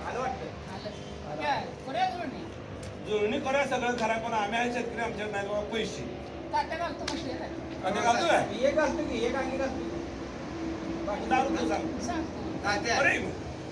आलं वाटतं जुळणी? करूया सगळं खरा पण आम्ही आहे शेतकरी आमच्या नाही बाबा पैसे तात्या घालतो काय? एक घालतो की एक अंगी घालतो दारू तू सांग अरे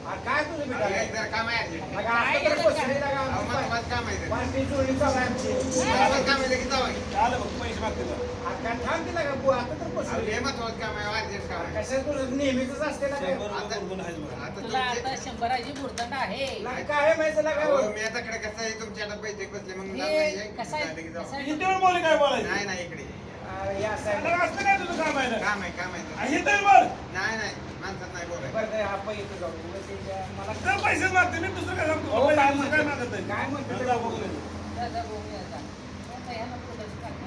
काय तुझं बेटा जरा काम आहे अर्जंट. लगा आता तर बसले लगा अहो, आमची माझं- माझं काम आहे जरा. पार्टी जुळणी चालू आहे आमची. माझं काम आहे लगेच जावं. आलं बघ पैसे मागते तर. अरे काय थांब की? लगा बुवा, आता तर अहो, बसले लय महत्वाचं काम आहे, अर्जंट काम आहे. कसं तुझं नेहमीच असते ना काय. आता तुमचे- शंभराची बुरदंड आहे. काय आहे माहिती लगा अहो, मी आता कडे कसं आहे तुमच्या आता पैसे बसले मग हे कसं आहे- लगेच जाऊ. कसं आहे? काय बोलायचं? नाही नाही इकडे. अरे या साहेब आता असलं काय तुझं काम आहे? ना काम आहे काम आहे. हे बोल. नाही नाही. माणसात नाही बोलाय बरं नाही, आपण इथं जाऊ उगाच इथं मला तर पैसेच मागते मी दुसरं काय सांगतो हो, काय पैसे म्हणतो? काय मागत नाही काय म्हणतो? जा बघून. जा, जा, बघूया आता. आता ह्याला पुढं टाका.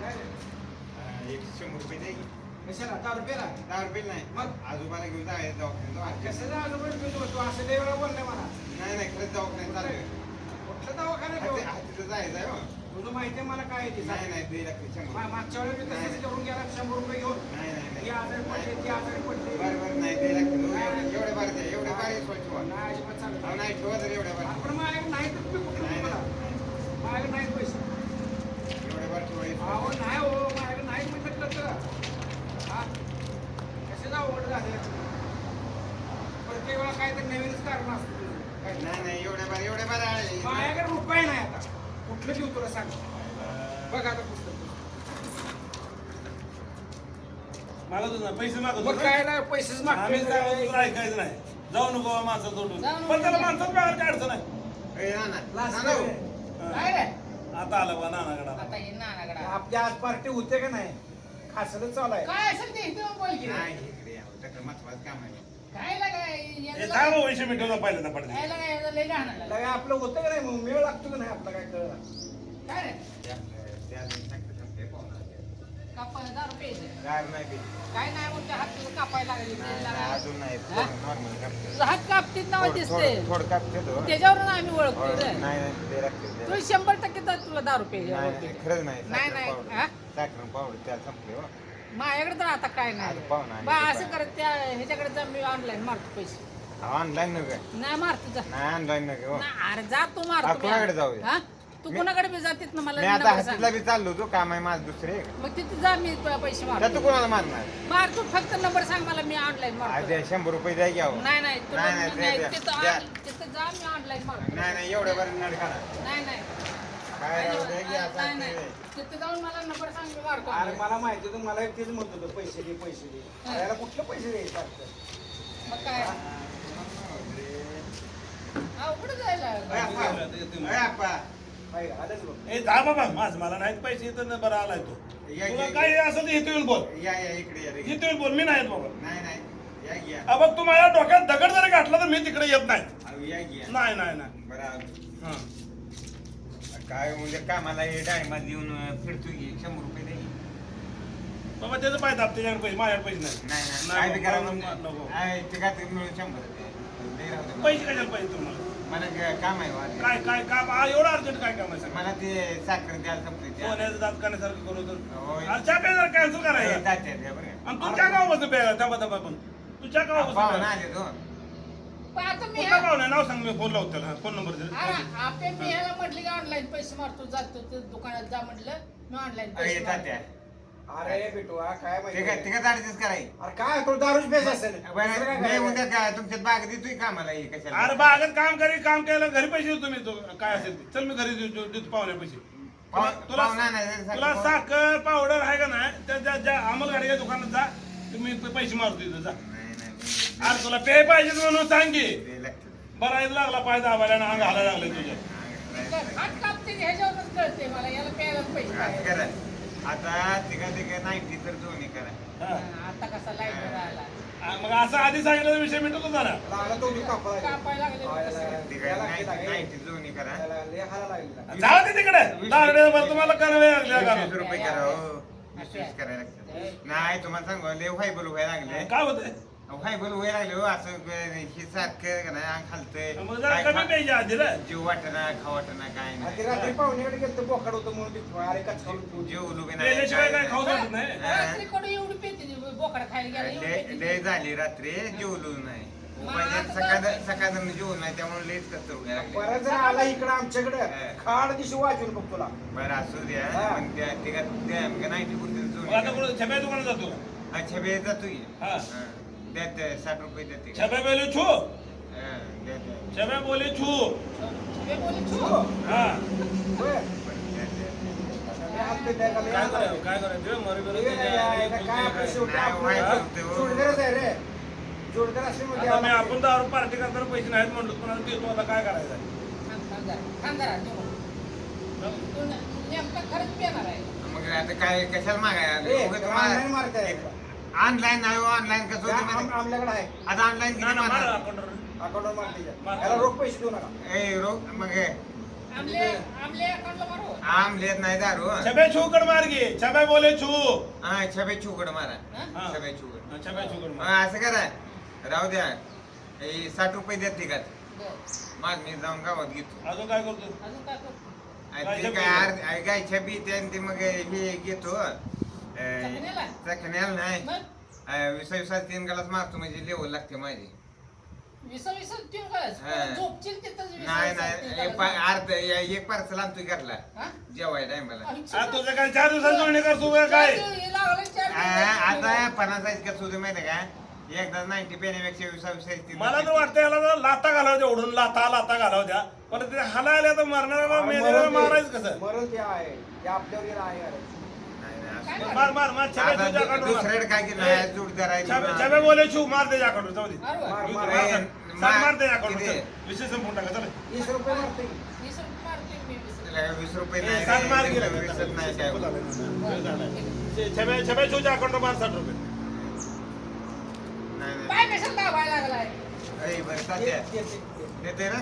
काय रे? एक शंभर रुपये की. कशाला दहा रुपयाला दहा रुपये नाही मग? आजोबाला घेऊन जायचं दवाखान्यात दवाखान्यात. कसं झालं बरं मी तू असं वेळा बोलले मला नाही नाही खरंच दवाखान्यात चालू आहे. कुठलं दवाखान्यात हाती- जाऊ? हातीचं जायचं आहे हो. तुझं माहिती आहे मला काय आहे ते नाही. नाही दे लागते शंभर. मा- मागच्या वेळेला मी तसंच. करून गेला शंभर रुपये घेऊन. नाही नाही ती आजारी पडले ती आजारी पडले. बरं बरं नाही दे लागते एवढे- एवढे बार द्या एवढे बार ठेवा नाही अजिबात चालत अहो, नाही. नाही ठेवा तर एवढ्या बार. आपण माझ्याकडे नाही तर तुम्ही कुठलं नाही मला नाही माझ्याकडे पैसे. एवढ्या बार ठेवा अहो नाही हो माझ्याकडे नाही म्हटलं तर हा? कसे जाऊ ओढ झाले प्रत्येक वेळा काहीतरी नवीनच कारण असतं. तुझं. नाही. नाही एवढ्या बार एवढ्या बार आहे. आता कुठलं देऊ तुला सांग बघ आता पुस्तक मागत होता पैसे मागत मग. काय नाही पैसेच आम्ही सांगतो तुला मागतोय ऐकायचं नाही जाऊ नको माणसं तोडून जाऊ नको. पण त्याला माणसात काय अडचण आहे हो. काय रे? आता आलं बा नानाकडे आता हे नानाकडं. आपल्या आज पार्टी होते का नाही खासलं चालू आहे काय असेल ते इथं बोल की रे. नाही इकडे या. त्याकडे महत्वाचं काम आहे काय लागाय? पडते लागाय? लय आलं. लगा आपलं होतं का नाही मग मेळ लागतो का नाही आपला काय कळलं काय रे? ते आपलं- ते अजून सांगतो, सांगतो, पाहुणा आले. कापायला दहा रुपये येते. गार नाही ते. काय नाही म्हणते हात तुझं कापायला लागले नाही, तेल नाही, लागायला. अजून नाही हा? नॉर्मल कापते तुझं हात कापतीत नाव थोडं- दिसते थोडं- थोडं कापते तो. त्याच्यावरून आम्ही ओळखतो रे नाही नाही ते लागते ते तू लागते. शंभर टक्के तर तुला दहा रुपये नाही खरंच नाही नाही, साखर नाही, पावडर. साखर पावडर त्या संपले हो माझ्याकडे तर आता काय नाही. पाहू ना, आणि बा ते असं. करत त्या ह्याच्याकडे जा मी ऑनलाईन मारतो पैसे. ऑनलाईन नका नाही मारतो जा. नाही ऑनलाईन नका हो. नाही, अरे जा तू मारतो? हा? तू मी- कोणाकडे बी जातीत ना मला मी आता सांग. बी चाललो होतो काम आहे माझं दुसरे. मग तिथे जा मी प- पैसे त्यात मारतो कोणाला मारणार? मारतो फक्त नंबर सांग मला मी ऑनलाईन मारतो. आधी शंभर रुपये द्या घ्यावं नाही नाही तुला नाही, नाही, तिथं द्या. ऑन- तिथं जा मी ऑनलाईन मारतो. नाही नाही एवढ्या बरं नड करा नाही नाही. काय राहू द्या की आता नाही नाही ते- तिथं जाऊन मला नंबर सांग अरे. मला माहिती होतं मला तेच म्हणत होतं पैसे दे पैसे दे हा. याला कुठलं पैसे द्यायचे आपलं मग काय कुठं जायला अय, आप्पा. अय, आप्पा. आहे का? आलंच बघ ए जा बाबा माझ मला नाहीत पैसे येत ना बरं आलाय तो या, तुला या, काही असं ते इथे येऊन बोल या या इकडे या रे. इथे येऊन बोल मी नाही येत बाबा नाही नाही या घ्या डोक्यात दगड जरी घातला तर मी तिकडे येत नाही अहो, या घ्या नाही नाही नाही बरं आलो. हा. काय म्हणजे कामाला हे टायमात येऊन फिरतो की शंभर रुपये दे की. बाबा त्याचं पाहिजे दाब त्याच्याकडे पैसे माझ्याकडे पैसे नाही नाही नाही काय बी करा नको, मग. नको. आहे, ते काय ते मिळून शंभर दे. दे राहू दे. पैसे कशाला पाहिजे तुम्हाला मला ग- काम आहे. काय काय काम एवढं अर्जंट काय काम आहे सर मला ते साखर द्यायला संपले ते. सोन्याचं दात करण्यासारखं करू तर होय. कॅन्सल करायचं द्या. आणि तू चहा गाव बसतो प्यायला थांबा थांबा पण तू चहा गाव बसतो पाहुणा प्यायला. आले तो. पण आता मी कुठला पाहुणा आहे? नाव सांग मी फोन लावतो त्याला फोन नंबर दे. अरे, आपे मी ह्याला म्हटलं की ऑनलाईन पैसे मारतो जातो ते दुकानात जा म्हटलं मी ऑनलाईन अरे पैसे तात्या. मारतो. अरे बेटू हा काय ते माहिती काय ते काय ऍडजस्ट कराय अरे काय तुला दारूच बेस असेल. दुसरं काय बरं, मी करायचं? उद्या काय तुमच्यात बाग देतोय कामाला हे कशाला? अरे बागत काम करी काम केलं घरी पैसे देतो मी तो काय असेल ते. चल मी घरी देतो देतो- देतो पाहुणे पैसे. पाहु- तुला पाहुणा नाही, साखर तुला साखर पावडर आहे का नाही त्या ज्या गाडीच्या दुकानात जा. तुम्ही पैसे मारतो तिथं जा. अरे तुला पे पाहिजे म्हणून सांग. की ते लागतं. बरा लागला पाहिजे आम्हाला आणि अंग हालायला लागले तुझ्या. करा. आता तिघा तिघा नाईन्टी तर दोन्ही करा. हा. आता कसा लाइट आला. आ, मग असं आधी सांगितलं विषय मिटत ना लागला तो मी कापायला. लागले? तिघा. नाईन्टी दोन्ही करा. जाऊ दे तिकडे. दारुड्या बरं तुम्हाला करावे लागले वीस का? रुपये करा हो. वीस वीस करायला लागतं नाही तुम्हाला सांगू लय व्हायबल व्हायला लागले. काय होतंय? व्हायबल व्हायला लागले हो असं हे सारखं का नाही अंग खालतंय. मग जरा काय कमी खा- पाहिजे आधी रे जीव वाटना खा वाटना काय नाही. रात्री पाहुण्याकडे गेलं तर बोकाड होतं म्हणून ते अरे कच्चा जीव उलुबे पेल्याशिवाय काय खाऊ वाटत नाही. रात्री कडे एवढी पेते ती बोकड खायला गेला एवढी लय लय. झाली रात्री जेवलो नाही म्हणजे सकाळ? सकाळ जेवण नाही त्यामुळे लेट करतो परत जर आला इकडं आमच्याकडे. खाड दिशी वाजून बघ तुला. बरं असू द्या. हा. पण त्या ते का त्या नाईन्टी मग आता पुढे कुठं छब्या दुकानात जातो? अच्छा बे जातो की हा. हा. द्या त्या साठ रुपये द्या ते छब्या बोले छू? हा, द्या छब्या बोले छू? हे. हो. हा. द्यायला लय काय काय करायचं? मरी हे. काय आहे, काय आहे म्हणजे आता मी आपण दारू पार्टी करताना पैसे नाहीत म्हणलो पण आता देतो आता काय करायचं आहे? मग आता काय कशाला मागाय ए, ऑनलाईन मारताय. ऑनलाईन नाही ऑनलाईन कसं होतं माहिती? आहे? आमल्याकडे आहे. आता ऑनलाईन किती ना, ना, मारा मारा अकाउंटवर. अकाउंटवर मारते मार. याला रोख पैसे देऊ नका. ए रोग मग हे, आमले आमले अकाउंटला मारू. आम लेत नाही दारू छब्या छू कड मार घे छब्या बोले छू. हा छबे चुकड मारा. हा? छबे चुकड छब्या छू कड मग मार असं करा. राहू द्या. हे साठ रुपये द्या तिघात बरं. माग मी जाऊन गावात घेतो. अजून काय करतो? अजून काय करतो? आणि काय ते छबी? काय अर्ध- अरे काय छबी ते आणि ते मग हे घेतो चकण्याला? चकण्याला नाही. अं, विसा विसा तीन गलास मारतो म्हणजे लेवल लागते माझी. विसा विसा तीन गलास? हा. झोपशील तिथंच विसा नाही. विसा नाही गलास. अर्ध एक पार्सल आणतोय घरला. हा? जेवाय टायमाला. आमचं आ, तुझं काय? चार दिवसात जोडणी करतो का काय? हे लागलं चार दिवसात. आता पन्नास का सुद्धा माहिती आहे का? एकदा नाईन्टी पेण्यापेक्षा विसा विसा तीन मला तर वाटतं याला ना लाता घालावं द्या ओढून. लाता लाता घालावं द्या. पण ते हाला आल्या तर मारणाऱ्याला मेलेला मारायचं कसं? मरण ते आहे. ते आपल्यावर आहे अरे नाही, नाही, काय असं नाही. मार मार मार छब्या आता छूच्या अकाउंटवर मार. दुसऱ्याकडे काय केलं जोडदार आहे छब्या छब्या बोले छू मार दे अकाउंटवर जाऊ दे मारू? मार, मार. सांग मार दे अकाउंटवर किती? चल. विषय संपून टाका चल वीस रुपये मारते वीस रुपये मारते मी वीस रुपये. त्याला वीस रुपये नाही सात मार रे, गेला वीसच नाही काय होत. वेळ झालाय. छे- छब्या छब्या छूच्या अकाउंटवर मार साठ रुपये नाही पाय नाही कशाला दाबायला लागलाय ए, बरं ते- ते- ते- ते. देते ना